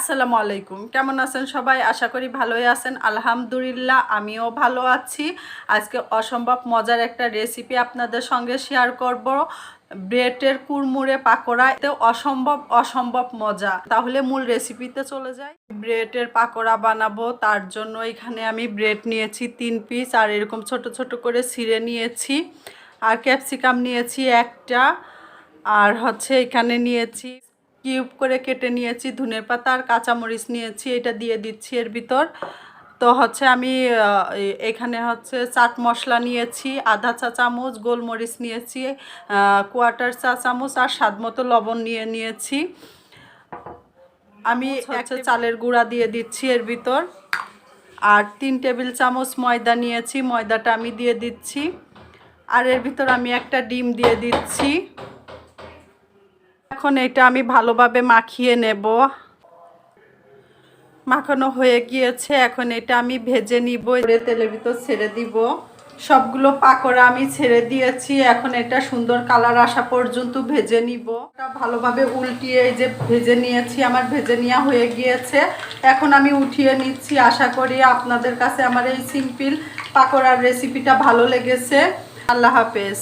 আসসালামু আলাইকুম। কেমন আছেন সবাই? আশা করি ভালোই আছেন। আলহামদুলিল্লাহ, আমিও ভালো আছি। আজকে অসম্ভব মজার একটা রেসিপি আপনাদের সঙ্গে শেয়ার করব। ব্রেডের কুড়মুড়ে পাকোড়া, এতে অসম্ভব অসম্ভব মজা। তাহলে মূল রেসিপিতে চলে যাই। ব্রেডের পাকোড়া বানাবো, তার জন্য এখানে আমি ব্রেড নিয়েছি তিন পিস আর এরকম ছোট ছোট করে ছিঁড়ে নিয়েছি। আর ক্যাপসিকাম নিয়েছি একটা, আর হচ্ছে এখানে নিয়েছি কিউব করে কেটে নিয়েছি ধনের পাতা আর কাঁচামরিচ নিয়েছি এটা দিয়ে দিচ্ছি এর ভিতর। তো হচ্ছে আমি এখানে হচ্ছে চাট মশলা নিয়েছি আধা চা চামচ গোলমরিচ নিয়েছি কোয়ার্টার চা চামচ আর স্বাদ মতো লবণ নিয়ে নিয়েছি। আমি হচ্ছে চালের গুঁড়া দিয়ে দিচ্ছি এর ভিতর। আর তিন টেবিল চামচ ময়দা নিয়েছি ময়দাটা আমি দিয়ে দিচ্ছি। আর এর ভিতর আমি একটা ডিম দিয়ে দিচ্ছি। এখন এটা আমি ভালোভাবে মাখিয়ে নেব। মাখানো হয়ে গিয়েছে, এখন এটা আমি ভেজে নিব। তেলের ভিতর ছেড়ে দিব। সবগুলো পাকোড়া আমি ছেড়ে দিয়েছি, এখন এটা সুন্দর কালার আসা পর্যন্ত ভেজে নিব। ভালোভাবে উল্টিয়ে এই যে ভেজে নিয়েছি, আমার ভেজে নেওয়া হয়ে গিয়েছে। এখন আমি উঠিয়ে নিচ্ছি, আশা করি আপনাদের কাছে আমার এই সিম্পল পাকোড়ার রেসিপিটা ভালো লেগেছে। আল্লাহ হাফেজ।